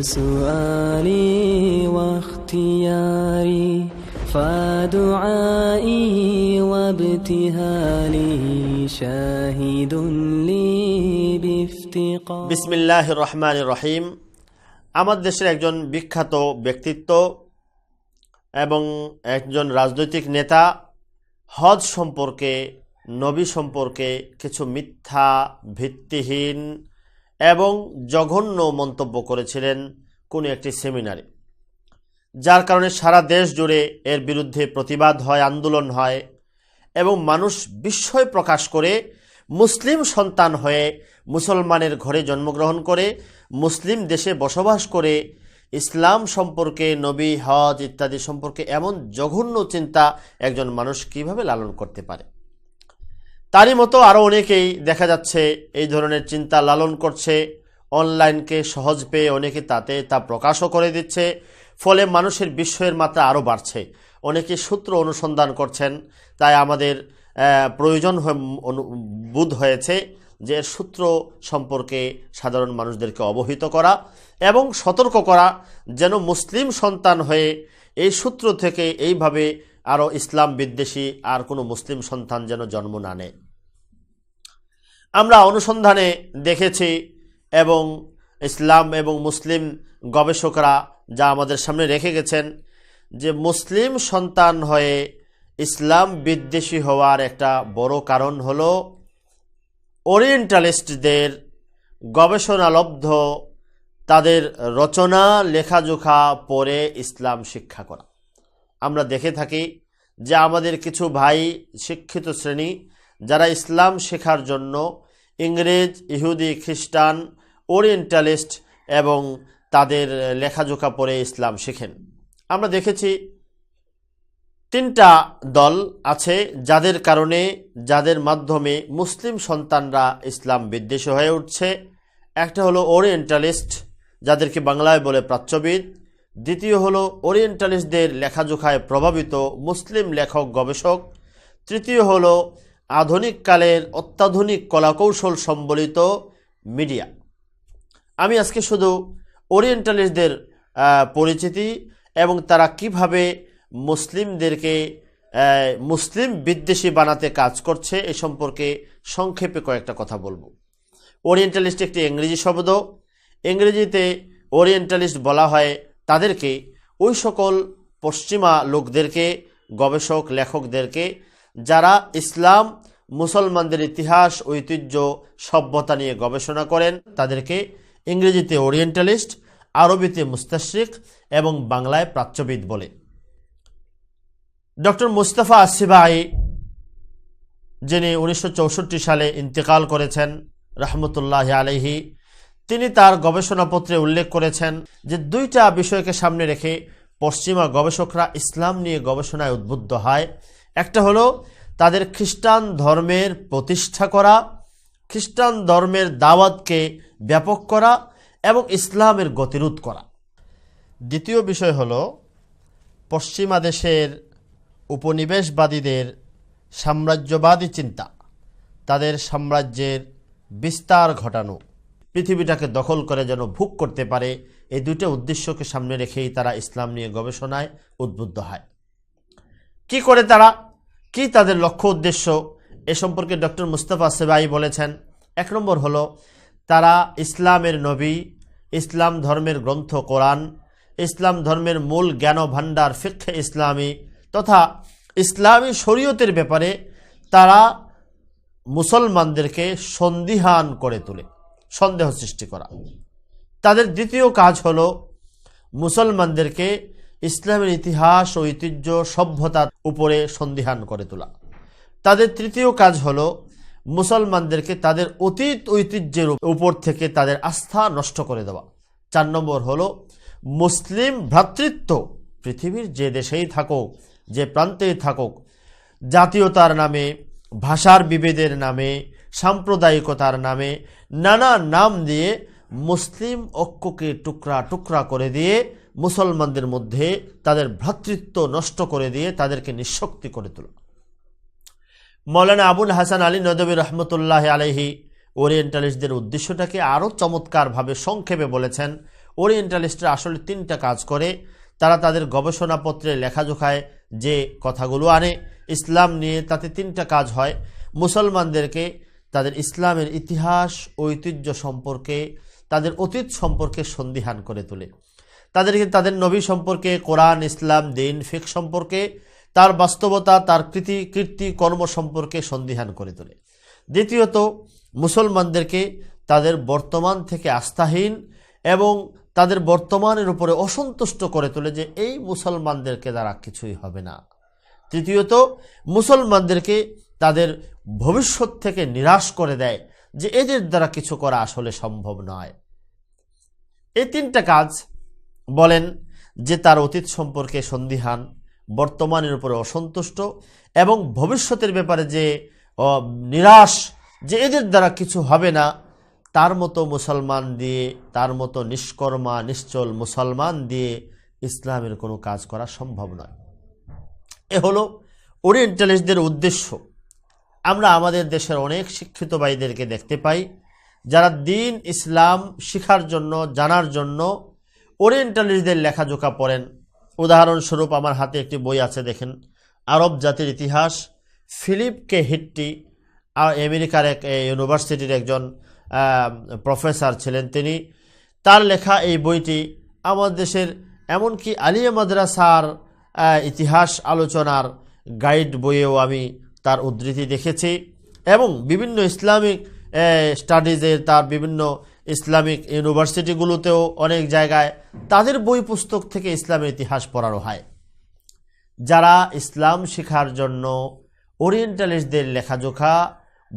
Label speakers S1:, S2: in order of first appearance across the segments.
S1: سؤالي واختياري فدعائي وابتهالي شاهد لي بافتقار
S2: বিসমিল্লাহ রহমান রহিম আমার দেশের একজন বিখ্যাত ব্যক্তিত্ব এবং একজন রাজনৈতিক নেতা হজ সম্পর্কে, নবী সম্পর্কে কিছু মিথ্যা, ভিত্তিহীন এবং জঘন্য মন্তব্য করেছিলেন কোনো একটি সেমিনারে। যার কারণে সারা দেশ জুড়ে এর বিরুদ্ধে প্রতিবাদ হয়, আন্দোলন হয় এবং মানুষ বিস্ময় প্রকাশ করে মুসলিম সন্তান হয়ে মুসলমানের ঘরে জন্মগ্রহণ করে, মুসলিম দেশে বসবাস করে ইসলাম সম্পর্কে, নবী, হজ ইত্যাদি সম্পর্কে এমন জঘন্য চিন্তা একজন মানুষ কীভাবে লালন করতে পারে? তারই মতো আরও অনেকেই দেখা যাচ্ছে এই ধরনের চিন্তা লালন করছে। অনলাইনকে সহজ পেয়ে অনেকে তাতে তা প্রকাশও করে দিচ্ছে। ফলে মানুষের বিস্ময়ের মাত্রা আরও বাড়ছে। অনেকে সূত্র অনুসন্ধান করছেন, তাই আমাদের প্রয়োজন বোধ হয়েছে। যে সূত্র সম্পর্কে সাধারণ মানুষদেরকে অবহিত করা এবং সতর্ক করা যেন মুসলিম সন্তান হয়ে এই সূত্র থেকে এইভাবে আরও ইসলাম বিদ্বেষী আর কোনো মুসলিম সন্তান যেন জন্ম না নেয়। আমরা অনুসন্ধানে দেখেছি এবং ইসলাম এবং মুসলিম গবেষকরা যা আমাদের সামনে রেখে গেছেন যে মুসলিম সন্তান হয়ে ইসলাম বিদ্বেষী হওয়ার একটা বড় কারণ হলো ওরিয়েন্টালিস্টদের গবেষণালব্ধ তাদের রচনা, লেখাজোখা পড়ে ইসলাম শিক্ষা করা। আমরা দেখে থাকি যে আমাদের কিছু ভাই শিক্ষিত শ্রেণি যারা ইসলাম শেখার জন্য ইংরেজ, ইহুদি, খ্রিস্টান, ওরিয়েন্টালিস্ট এবং তাদের লেখাজোখা পড়ে ইসলাম শেখেন। আমরা দেখেছি তিনটা দল আছে যাদের কারণে, যাদের মাধ্যমে মুসলিম সন্তানরা ইসলাম বিদ্বেষী হয়ে উঠছে। একটা হলো ওরিয়েন্টালিস্ট, যাদেরকে বাংলায় বলে প্রাচ্যবিদ। দ্বিতীয় হলো ওরিয়েন্টালিস্টদের লেখাজোখায় প্রভাবিত মুসলিম লেখক গবেষক। তৃতীয় হলো আধুনিককালের অত্যাধুনিক কলাকৌশল সম্বলিত মিডিয়া। আমি আজকে শুধু ওরিয়েন্টালিস্টদের পরিচিতি এবং তারা কীভাবে মুসলিমদেরকে মুসলিম বিদ্বেষী বানাতে কাজ করছে, এ সম্পর্কে সংক্ষেপে কয়েকটা কথা বলব। ওরিয়েন্টালিস্ট একটি ইংরেজি শব্দ। ইংরেজিতে ওরিয়েন্টালিস্ট বলা হয় তাদেরকে, ওই সকল পশ্চিমা লোকদেরকে, গবেষক, লেখকদেরকে, যারা ইসলাম, মুসলমানদের ইতিহাস, ঐতিহ্য, সভ্যতা নিয়ে গবেষণা করেন, তাদেরকে ইংরেজিতে ওরিয়েন্টালিস্ট, আরবিতে মুস্তাশরিক এবং বাংলায় প্রাচ্যবিদ বলে। ডক্টর মুস্তাফা আসিবাই যিনি উনিশশো চৌষট্টি সালে ইন্তেকাল করেছেন, রহমতুল্লাহ আলহি তিনি তার গবেষণাপত্রে উল্লেখ করেছেন যে দুইটা বিষয়কে সামনে রেখে পশ্চিমা গবেষকরা ইসলাম নিয়ে গবেষণায় উদ্বুদ্ধ হয়। একটা হলো তাদের খ্রিস্টান ধর্মের প্রতিষ্ঠা করা, খ্রিস্টান ধর্মের দাওয়াতকে ব্যাপক করা এবং ইসলামের গতিরোধ করা। দ্বিতীয় বিষয় হলো পশ্চিমা দেশের উপনিবেশবাদীদের সাম্রাজ্যবাদী চিন্তা, তাদের সাম্রাজ্যের বিস্তার ঘটানো। পৃথিবীটাকে দখল করে যেন ভোগ করতে পারে, এই দুটো উদ্দেশ্যকে সামনে রেখেই তারা ইসলাম নিয়ে গবেষণায় উদ্বুদ্ধ হয়। কি করে তারা? কি তাদের লক্ষ্য উদ্দেশ্য? এ সম্পর্কে ডক্টর মুস্তফা সেবাই বলেছেন, এক নম্বর হলো, তারা ইসলামের নবী, ইসলাম ধর্মের গ্রন্থ কোরআন, ইসলাম ধর্মের মূল জ্ঞান ভাণ্ডার ফিক্ষে ইসলামী তথা ইসলামী শরীয়তের ব্যাপারে তারা মুসলমানদেরকে সন্দিহান করে তোলে, সন্দেহ সৃষ্টি করা। তাদের দ্বিতীয় কাজ হল মুসলমানদেরকে ইসলামের ইতিহাস ও ঐতিহ্য সভ্যতার উপরে সন্দিহান করে তোলা। তাদের তৃতীয় কাজ হল মুসলমানদেরকে তাদের অতীত ঐতিহ্যের উপর থেকে তাদের আস্থা নষ্ট করে দেওয়া। চার নম্বর হল মুসলিম ভ্রাতৃত্ব পৃথিবীর যে দেশেই থাকুক যে প্রান্তেই থাকুক, জাতীয়তার নামে, ভাষার বিভেদের নামে, সাম্প্রদায়িকতার নামে নানা নাম দিয়ে মুসলিম ঐক্যকে টুকরা টুকরা করে দিয়ে মুসলমানদের মধ্যে তাদের ভ্রাতৃত্ব নষ্ট করে দিয়ে তাদেরকে নিঃশক্তি করে তোলা। মৌলানা আবুল হাসান আলী নদবী রহমতুল্লাহ আলহি ওরিয়েন্টালিস্টদের উদ্দেশ্যটাকে আরও চমৎকারভাবে সংক্ষেপে বলেছেন। ওরিয়েন্টালিস্টরা আসলে তিনটা কাজ করে। তারা তাদের গবেষণাপত্রে লেখাজোখায় যে কথাগুলো আনে, ইসলাম নিয়ে তাতে তিনটা কাজ হয়। মুসলমানদেরকে তাদের ইসলামের ইতিহাস, ঐতিহ্য সম্পর্কে, তাদের অতীত সম্পর্কে সন্দিহান করে তোলে। তাদেরকে তাদের নবী সম্পর্কে, কোরআন, ইসলাম, দিন, ফিক সম্পর্কে, তার বাস্তবতা, তার কৃতি, কীর্তি, কর্ম সম্পর্কে সন্দিহান করে তোলে। দ্বিতীয়ত, মুসলমানদেরকে তাদের বর্তমান থেকে আস্থাহীন এবং তাদের বর্তমানের উপরে অসন্তুষ্ট করে তোলে যে এই মুসলমানদেরকে দ্বারা কিছুই হবে না। তৃতীয়ত, মুসলমানদেরকে তাদের ভবিষ্যৎ থেকে নিরাশ করে দেয় যে এদের দ্বারা কিছু করা আসলে সম্ভব নয়। এই তিনটা কাজ বলেন যে তার অতীত সম্পর্কে সন্দিহান, বর্তমানের উপরে অসন্তুষ্ট এবং ভবিষ্যতের ব্যাপারে যে নিরাশ যে এদের দ্বারা কিছু হবে না তার মতো মুসলমান দিয়ে, তার মতো নিষ্কর্মা, নিশ্চল মুসলমান দিয়ে ইসলামের কোনো কাজ করা সম্ভব নয়। এ হলো ওরিয়েন্টালিস্টদের উদ্দেশ্য। আমরা আমাদের দেশের অনেক শিক্ষিত ভাইদেরকে দেখতে পাই, যারা দিন ইসলাম শিখার জন্য, জানার জন্য ওরিয়েন্টালিস্টদের লেখাজোখা পড়েন। উদাহরণস্বরূপ আমার হাতে একটি বই আছে, দেখেন। আরব জাতির ইতিহাস, ফিলিপ কে হিট্টি আমেরিকার এক ইউনিভার্সিটির একজন প্রফেসর ছিলেন তিনি। তার লেখা এই বইটি আমাদের দেশের এমনকি আলিয়া মাদ্রাসার ইতিহাস আলোচনার গাইড বইয়েও আমি তার উদ্ধৃতি দেখেছি এবং বিভিন্ন ইসলামিক স্টাডিজের তার বিভিন্ন ইসলামিক ইউনিভার্সিটিগুলোতেও অনেক জায়গায় তাদের বই পুস্তক থেকে ইসলামের ইতিহাস পড়ানো হয়। যারা ইসলাম শেখার জন্য ওরিয়েন্টালিস্টদের লেখাজোখা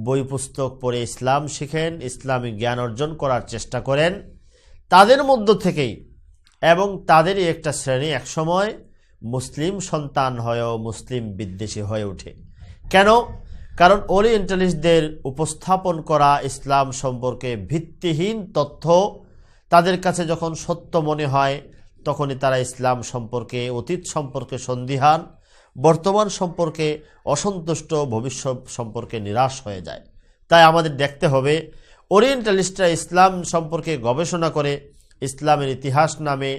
S2: বই পুস্তক পড়ে ইসলাম শিখেন, ইসলামী জ্ঞান অর্জন করার চেষ্টা করেন। তাদের মধ্য থেকেই এবং তাদেরই একটা শ্রেণি একসময় মুসলিম সন্তান হয়েও মুসলিম বিদ্বেষী হয়ে ওঠে। কেন? কারণ ওরিয়েন্টালিস্টদের উপস্থাপন করা ইসলাম সম্পর্কে ভিত্তিহীন তথ্য তাদের কাছে যখন সত্য মনে হয়, তখনই তারা ইসলাম সম্পর্কে, অতীত সম্পর্কে সন্দিহান। বর্তমান সম্পর্কে অসন্তুষ্ট, ভবিষ্যৎ সম্পর্কে নিরাশ হয়ে যায়। তাই আমাদের দেখতে হবে, ওরিয়েন্টালিস্টরা ইসলাম সম্পর্কে গবেষণা করে ইসলামের ইতিহাস নামে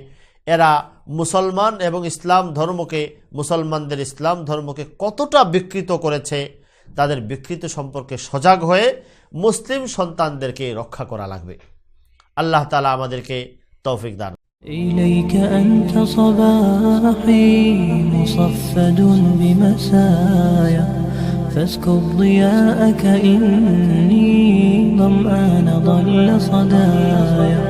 S2: এরা মুসলমান এবং ইসলাম ধর্মকে, মুসলমানদের ইসলাম ধর্মকে কতটা বিকৃত করেছে, তাদের বিকৃত সম্পর্কে সজাগ হয়ে মুসলিম সন্তানদেরকে রক্ষা করা লাগবে। আল্লাহ তালা আমাদেরকে তৌফিক দান।
S1: إليك أنت صباحي مصفد بمسايا فاسكب ضياءك إني ظمآن ضل صدايا.